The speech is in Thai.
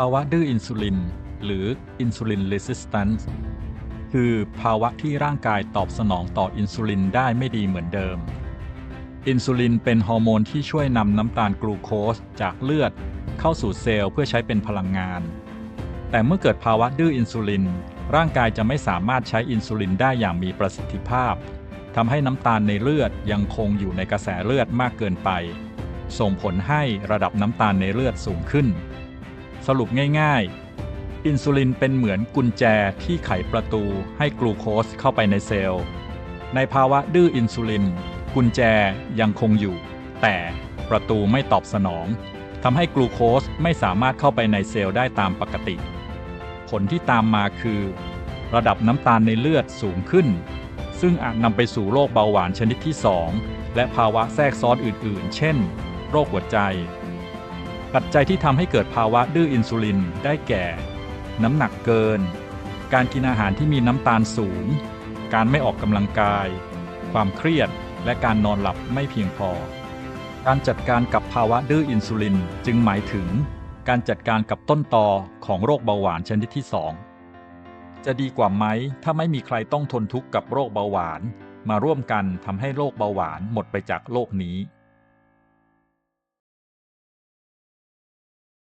ภาวะดื้ออินซูลิน หรือ insulin resistance คือภาวะที่ร่างกายตอบสนองต่ออินซูลินได้ไม่ดีเหมือนเดิม อินซูลินเป็นฮอร์โมนที่ช่วยนำน้ำตาลกลูโคสจากเลือดเข้าสู่เซลล์เพื่อใช้เป็นพลังงาน แต่เมื่อเกิดภาวะดื้ออินซูลิน ร่างกายจะไม่สามารถใช้อินซูลินได้อย่างมีประสิทธิภาพทำให้น้ำตาลในเลือดยังคงอยู่ในกระแสเลือดมากเกินไป ส่งผลให้ระดับน้ำตาลในเลือดสูงขึ้น สรุปง่ายๆ อินซูลินเป็นเหมือนกุญแจที่ไขประตูให้กลูโคสเข้าไปในเซลล์ ในภาวะดื้ออินซูลิน กุญแจยังคงอยู่ แต่ประตูไม่ตอบสนองทำให้กลูโคสไม่สามารถเข้าไปในเซลล์ได้ตามปกติ ผลที่ตามมาคือ ระดับน้ำตาลในเลือดสูงขึ้น ซึ่งอาจนำไปสู่โรคเบาหวานชนิดที่ 2 และภาวะแทรกซ้อนอื่นๆ เช่น โรคหัวใจ ปัจจัยที่ทำให้เกิดภาวะดื้ออินซูลินได้แก่ น้ำหนักเกิน การกินอาหารที่มีน้ำตาลสูง การไม่ออกกำลังกาย ความเครียด และการนอนหลับไม่เพียงพอ การจัดการกับภาวะดื้ออินซูลินจึงหมายถึง การจัดการกับต้นตอของโรคเบาหวานชนิดที่ 2 จะดีกว่าไหมถ้าไม่มีใครต้องทนทุกข์กับโรคเบาหวาน มาร่วมกันทำให้โรคเบาหวานหมดไปจากโลกนี้